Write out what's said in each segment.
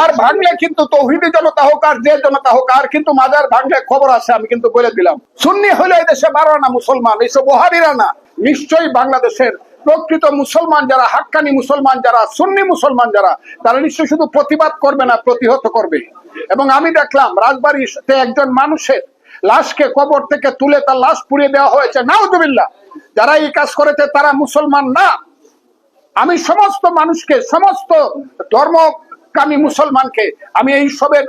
আর ভাঙলে কিন্তু তৌহিদি জনতা হোক আর যে জনতা হোক, আর কিন্তু মাজার ভাঙলে খবর আছে, আমি কিন্তু বলে দিলাম। সুন্নি হলে এই দেশে বারো না মুসলমান এইসব ওহাবিরা না নিশ্চয়ই বাংলাদেশের প্রকৃত মুসলমান যারা, হাক্কানি মুসলমান যারা, সুন্নি মুসলমান যারা, তারা নিশ্চয়ই শুধু প্রতিবাদ করবে না, প্রতিহত করবে। এবং আমি দেখলাম, রাজবাড়িতে একজন মানুষের লাশকে কবর থেকে তুলে তার লাশ পুড়িয়ে দেওয়া হয়েছে। নাউজুবিল্লাহ। যারা এই কাজ করেছে, তারা মুসলমান না। আমি সমস্ত মানুষকে, সমস্ত ধর্মকামী মুসলমানকে, আমি এই সবের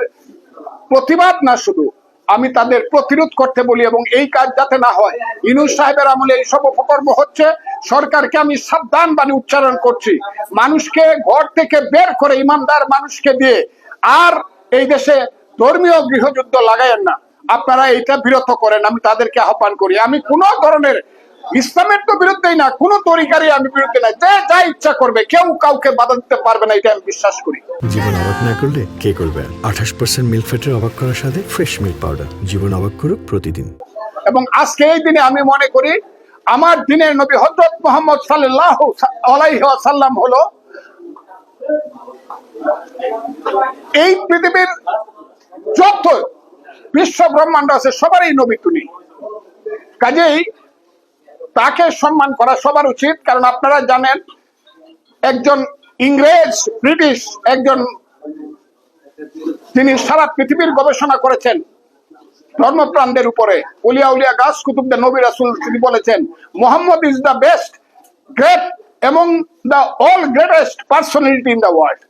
প্রতিবাদ না শুধু, আমি তাদের প্রতিরোধ করতে বলি এবং এই কাজ যাতে না হয়। ইনুস সাহেবের আমলে এই সব অপকর্ম হচ্ছে, সরকারকে আমি সাবধান বাণী উচ্চারণ করছি। মানুষকে ঘর থেকে বের করে, ইমানদার মানুষকে দিয়ে, আর এই দেশে ধর্মীয় গৃহযুদ্ধ লাগাইয়েন না। আপনারা এটা বিরত করেন, আমি তাদেরকে আহ্বান করি। আমি কোনো ধরনের ইসলামের তো বিরুদ্ধেই না কোন তরিকারই আমি বিরুদ্ধে না যে যা ইচ্ছা করবে কেউ কাউকে বাধা দিতে পারবে না এটা আমি বিশ্বাস করি। জীবন অবাক না করলে কে করবে? আঠাশ পার্সেন্ট মিল্ক ফ্যাটের অবাক করার সাথে ফ্রেশ মিল্ক পাউডার। জীবন অবাক করুক প্রতিদিন। এবং আজকে এই দিনে আমি মনে করি আমার দিনের নবী হজরত মোহাম্মদ সাল্লাহ সাল্লাম হলো এই পৃথিবীর যত বিশ্ব ব্রহ্মাণ্ড আছে সবারই নবী তুমি কাজেই তাকে সম্মান করা সবার উচিত, কারণ আপনারা জানেন একজন ইংরেজ, ব্রিটিশ একজন তিনি সারা পৃথিবীর গবেষণা করেছেন ধর্মপ্রাণদের উপরে। উলিয়া উলিয়া গাছ কুতুবদের নবী রাসুল, তিনি বলেছেন, Mohammad is the best great এবং the all greatest personality in the world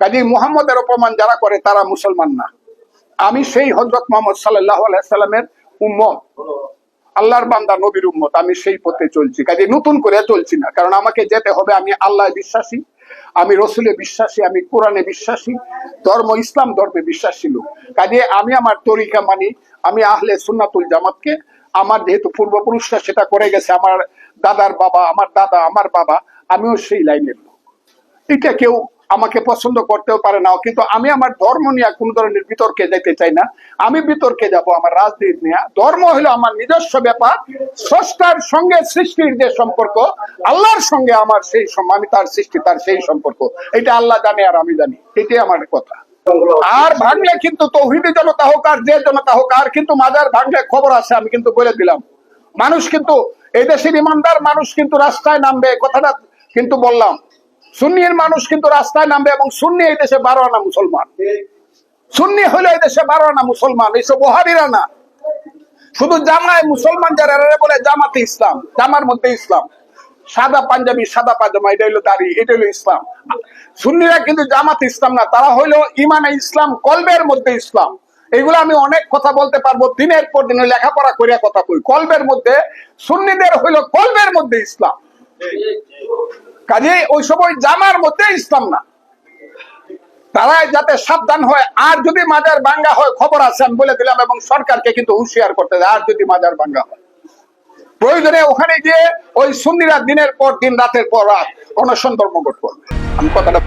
Kazi মুহাম্মদের অপমান যারা করে, তারা মুসলমান না। আমি সেই হজরত মোহাম্মদ সাল্লাহ আলাইসাল্লামের উম্মত। আল্লাহর বান্দা, নবীর উম্মত, আমি সেই পথে চলছি। কাজে নতুন করে চলছি না। কারণ আমাকে যেতে হবে, আমি আল্লাহ বিশ্বাসী, আমি রসুলে বিশ্বাসী, আমি কোরআনে বিশ্বাসী, ধর্ম, ইসলাম ধর্মে বিশ্বাসী লোক। কাজে আমি আমার তরিকা মানি, আমি আহলে সুন্নাতুল জামাতকে, আমার যেহেতু পূর্বপুরুষরা সেটা করে গেছে, আমার দাদার বাবা, আমার দাদা, আমার বাবা, আমিও সেই লাইনের লোক। এটা কেউ আমাকে পছন্দ করতেও পারে না কিন্তু আমি আমার ধর্ম নিয়ে কোন ধরনের বিতর্কে যেতে চাই না। আমি বিতর্কে যাব আমার রাজনীতি নিয়ে। ধর্ম হলো আমার নিজস্ব ব্যাপার, স্রষ্টার সঙ্গে সৃষ্টির যে সম্পর্ক, আল্লাহর সঙ্গে আমার সেই আমি তার সৃষ্টি, তার সেই সম্পর্ক। এটা আল্লাহ জানে আর আমি জানি। এটাই আমার কথা। আর ভাঙলে কিন্তু তৌহিদি জনতা হোক আর যে জনতা হোক, আর কিন্তু মাজার ভাঙলে খবর আছে, আমি কিন্তু বলে দিলাম। মানুষ কিন্তু, এই দেশের ইমানদার মানুষ কিন্তু রাস্তায় নামবে, কথাটা কিন্তু বললাম। সুন্নির মানুষ কিন্তু রাস্তায় নামবে এবং সুন্নি এই দেশে বারো আনা মুসলমান। সুন্নি হলে এই দেশে বারো আনা মুসলমান এইসব ওহাবিরা না। শুধু জামায় মুসলমান যারা বলে জামাতে ইসলাম, জামার মধ্যে ইসলাম। সাদা পাঞ্জাবি, সাদা পাজামা, এটা হলো দাড়ি, এটা হলো ইসলাম। সুন্নিরা কিন্তু জামাত ইসলাম না, তারা হইল ইমানে ইসলাম, কলবের মধ্যে ইসলাম। এগুলো আমি অনেক কথা বলতে পারব, দিনের পর দিন লেখাপড়া করিয়া কথা কই। কলবের মধ্যে, সুন্নিদের হইল কলবের মধ্যে ইসলাম। কাজে ওই সময় জামার মধ্যে ইসলাম না। তারা যাতে সাবধান হয়, আর যদি মাজার বাঙ্গা হয়, খবর আছে, আমি বলে দিলাম, এবং সরকারকে কিন্তু হুঁশিয়ার করতে আর যদি মাজার বাঙ্গা হয়। প্রয়োজনে ওখানে গিয়ে ওই সুন্নিরা দিনের পর দিন, রাতের পর রাত অনশন ধর্মঘট করবে। আমি কথাটা